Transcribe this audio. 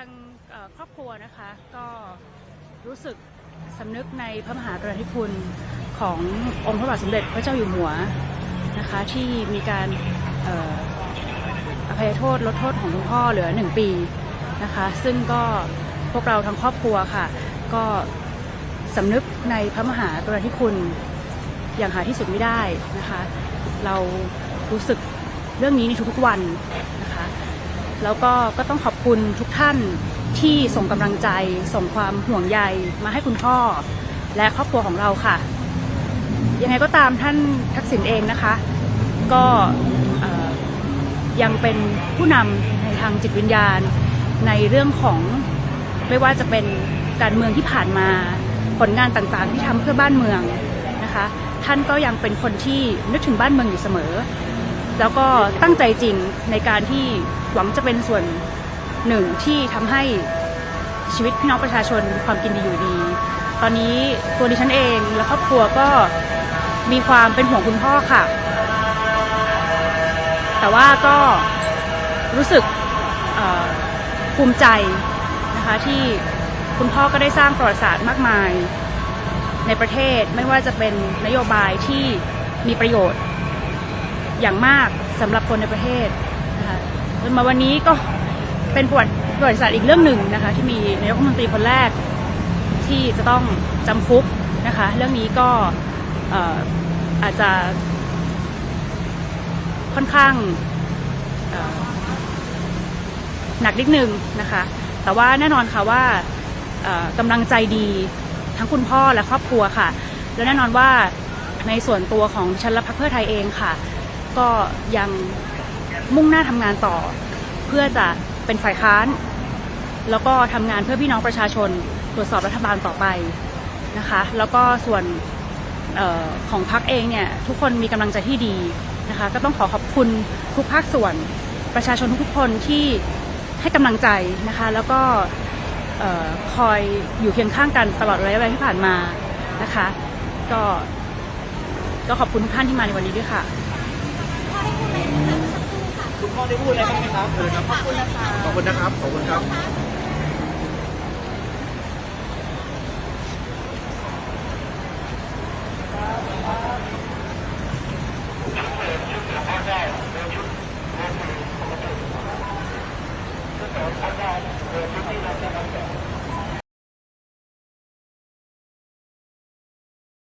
างครอบครัวนะคะ ก็รู้สึกสำนึกในพระมหากรุณาธิคุณขององค์พระบาทสมเด็จพระเจ้าอยู่หัวนะคะ ที่มีการเอ่ออภัยโทษลดโทษของคุณพ่อเหลือหนึ่งปีนะคะ ซึ่งก็พวกเราทั้งครอบครัวค่ะ ก็สำนึกในพระมหากรุณาธิคุณอย่างหาที่สุดไม่ได้นะคะ เรารู้สึกเรื่องนี้ในทุกๆวันนะคะ แล้วก็ก็ต้องขอบคุณทุกท่านที่ส่งกำลังใจ ส่งความห่วงใยมาให้คุณพ่อ และครอบครัวของเราค่ะ ยังไงก็ตามท่านทักษิณเองนะคะ ก็ยังเป็นผู้นำในทางจิตวิญญาณ ในเรื่องของไม่ว่าจะเป็นการเมืองที่ผ่านมาผลงานต่างๆ ที่ทำเพื่อบ้านเมืองนะคะ ท่านก็ยังเป็นคนที่นึกถึงบ้านเมืองอยู่เสมอ แล้วก็ตั้งใจจริงในการที่หวังจะเป็นส่วนหนึ่งที่ทำให้ชีวิตพี่น้องประชาชนมีความกินดีอยู่ดี ตอนนี้ตัวดิฉันเองและครอบครัวก็มีความเป็นห่วงคุณพ่อค่ะ แต่ว่าก็รู้สึกภูมิใจนะคะที่คุณพ่อก็ได้สร้างประวัติศาสตร์มากมายในประเทศไม่ว่าจะเป็นนโยบายที่มีประโยชน์ อย่างมากสำหรับคนในประเทศนะคะจนมาวันนี้ก็เป็นประวัติประวัติศาสตร์อีกเรื่องหนึ่งนะคะที่มีนายกรัฐมนตรีคนแรกที่จะต้องจำคุกนะคะเรื่องนี้ก็ออาจจะค่อนข้างหนักนิดนึงนะคะ แต่ว่าแน่นอนค่ะว่ากำลังใจดีทั้งคุณพ่อและครอบครัวค่ะ และแน่นอนว่าในส่วนตัวของดิฉันและพรรคเพื่อไทยเองค่ะ ก็ยังมุ่งหน้าทำงานต่อ เพื่อจะเป็นฝ่ายค้าน แล้วก็ทำงานเพื่อพี่น้องประชาชนตรวจสอบรัฐบาลต่อไปนะคะ แล้วก็ส่วนออของพรรคเองเนี่ยทุกคนมีกำลังใจที่ดีนะคะ ก็ต้องขอขอบคุณทุกภาคส่วนประชาชนทุกๆคนที่ให้กำลังใจนะคะ แล้วก็คอยอยู่เคียงข้างกันตลอดระยะเวลาที่ผ่านมานะคะ ก็ก็ขอบคุณทุกท่านที่มาในวันนี้ด้วยค่ะ คุณพ่อได้พูดอะไรบ้างไหมครับเออครับขอบคุณนะครับขอบคุณนะครับขอบคุณครับ